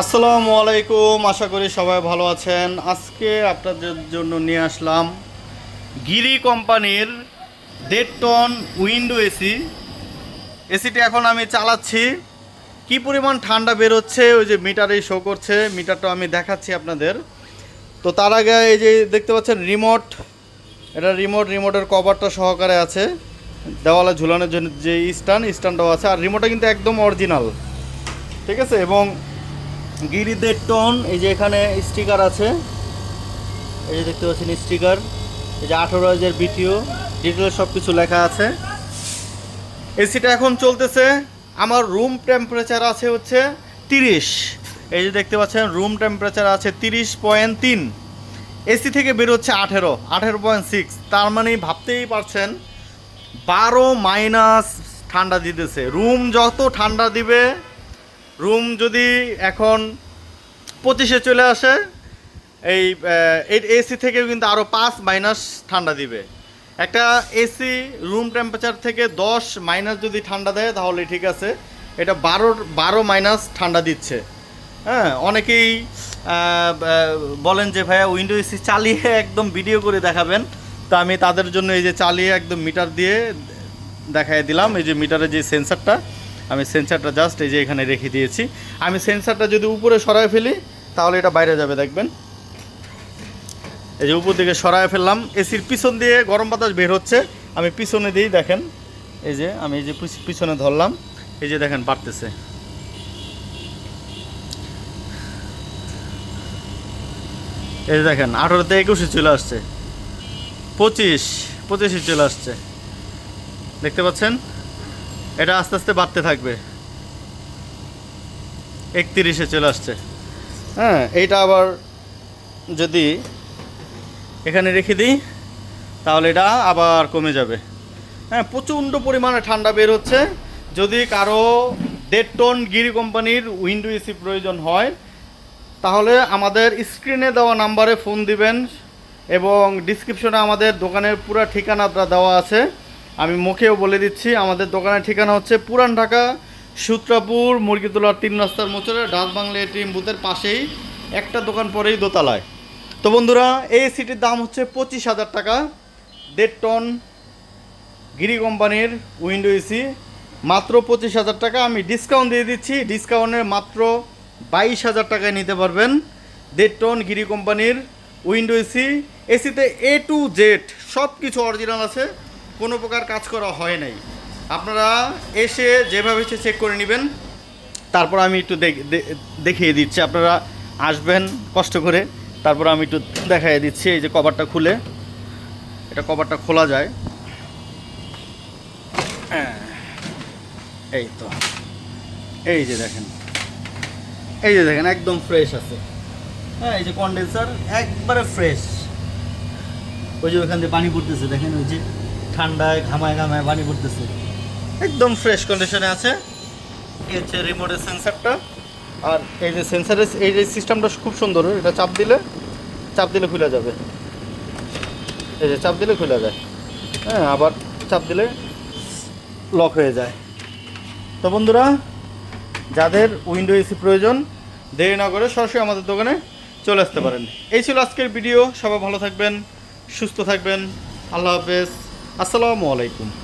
আসসালামু আলাইকুম, আশা করি সবাই ভালো আছেন। আজকে আপনাদের জন্য নিয়ে আসলাম গিরি কোম্পানির দেড় টন উইন্ডো এসি। এসিটি এখন আমি চালাচ্ছি। কি পরিমাণ ঠান্ডা বেরোচ্ছে, ওই যে মিটারে শো করছে, মিটারটা আমি দেখাচ্ছি আপনাদের। তো তার আগে এই যে দেখতে পাচ্ছেন রিমোট এটা রিমোট রিমোটের কভারটা সহকারে আছে। দেওয়ালে ঝুলানোর জন্য যে স্ট্যান্ড স্ট্যান্ডটাও আছে। আর রিমোটটা কিন্তু একদম অরিজিনাল ঠিক আছে? এবং গিরিদের টন, এই যে এখানে স্টিকার আছে। এই যে দেখতে পাচ্ছেন স্টিকার। এই যে আঠারো হাজার বিটিও ডিটেলস সব কিছু লেখা আছে। এসিটা এখন চলতেছে, আমার রুম টেম্পারেচার আছে হচ্ছে তিরিশ। এই যে দেখতে পাচ্ছেন, রুম টেম্পারেচার আছে তিরিশ পয়েন্ট তিন। এসি থেকে বেরোচ্ছে আঠেরো আঠেরো পয়েন্ট সিক্স। তার মানে ভাবতেই পারছেন, বারো মাইনাস ঠান্ডা দিতেছে। রুম যত ঠান্ডা দিবে রুম যদি এখন পঁচিশে চলে আসে, এই এসি থেকে কিন্তু আরও পাঁচ মাইনাস ঠান্ডা দিবে। একটা এসি রুম টেম্পারেচার থেকে দশ মাইনাস যদি ঠান্ডা দেয়, তাহলে ঠিক আছে, এটা বারো বারো মাইনাস ঠান্ডা দিচ্ছে। হ্যাঁ অনেকেই বলেন যে, ভাইয়া উইন্ডো এসি চালিয়ে একদম ভিডিও করে দেখাবেন। তো আমি তাদের জন্য এই যে চালিয়ে একদম মিটার দিয়ে দেখাই দিলাম, এই যে মিটারের যে সেন্সারটা আমি সেন্সারটা জাস্ট এই যে এখানে রেখে দিয়েছি। আমি সেন্সারটা যদি উপরে সরায় ফেলি, তাহলে এটা বাইরে যাবে, দেখবেন। এই যে উপর দিকে সরায় ফেললাম, এসির পিছন দিয়ে গরম বাতাস বের হচ্ছে। আমি পিছনে দিয়েই দেখেন। এই যে আমি এই যে পিছ- পিছনে ধরলাম, এই যে দেখেন, বাড়তেছে। এই যে দেখেন, আঠারোতে একুশে চলে আসছে। পঁচিশ, পঁচিশে চলে আসছে। দেখতে পাচ্ছেন? এটা আস্তে আস্তে বাড়তে থাকবে। একত্রিশে চলে আসছে। হ্যাঁ এইটা আবার যদি এখানে রেখে দিই, তাহলে এটা আবার কমে যাবে। হ্যাঁ প্রচণ্ড পরিমাণে ঠান্ডা বের হচ্ছে। যদি কারও দেড় টন গিরি কোম্পানির উইন্ডো এসি প্রয়োজন হয়, তাহলে আমাদের স্ক্রিনে দেওয়া নাম্বারে ফোন দিবেন এবং ডিসক্রিপশনে আমাদের দোকানের পুরো ঠিকানাটা দেওয়া আছে। আমি মুখেও বলে দিচ্ছি, আমাদের দোকানের ঠিকানা হচ্ছে পুরান ঢাকা, সূত্রাপুর, মুরগিতলার তিন রাস্তার মোচরে ডাচ বাংলা এটিএম বুথের পাশেই, একটা দোকান পরেই দোতলায়। তো বন্ধুরা, এই সিটির দাম হচ্ছে পঁচিশ হাজার টাকা, দেড় টন গিরি কোম্পানির উইন্ডো এসি, মাত্র পঁচিশ হাজার টাকা। আমি ডিসকাউন্ট দিয়ে দিচ্ছি, ডিসকাউন্টে মাত্র বাইশ হাজার টাকায় নিতে পারবেন দেড় টন গিরি কোম্পানির উইন্ডো এসি। এসিতে এ টু জেড সব কিছু অরিজিনাল আছে। কোনো প্রকার কাজ করা হয় নাই। আপনারা এসে যেভাবে সে চেক করে নেবেন তারপর আমি একটু দেখিয়ে দিচ্ছি। আপনারা আসবেন কষ্ট করে তারপর আমি একটু দেখাই দিচ্ছি এই যে কভারটা খুলে। এটা কভারটা খোলা যায়। হ্যাঁ, এই তো। এই যে দেখেন। এই যে দেখেন একদম ফ্রেশ আছে। হ্যাঁ এই যে কন্ডেন্সার একবারে ফ্রেশ ওই যে ওখান দিয়ে পানি পড়তেছে দেখেন ওই যে। ঠান্ডায় ঘামায় ঘামায় পানি পড়তেছে। একদম ফ্রেশ কন্ডিশনে আছে। এই হচ্ছে রিমোটের সেন্সারটা আর এই যে সেন্সারের এই যে সিস্টেমটা খুব সুন্দর। এটা চাপ দিলে চাপ দিলে খুলে যাবে। এই যে চাপ দিলে খুলে যায়। হ্যাঁ আবার চাপ দিলে লক হয়ে যায়। তো বন্ধুরা, যাদের উইন্ডো এসি প্রয়োজন, দেরি না করে সরাসরি আমাদের দোকানে চলে আসতে পারেন। এই ছিল আজকের ভিডিও সবাই ভালো থাকবেন, সুস্থ থাকবেন। আল্লাহ হাফেজ। আসসালামু আলাইকুম।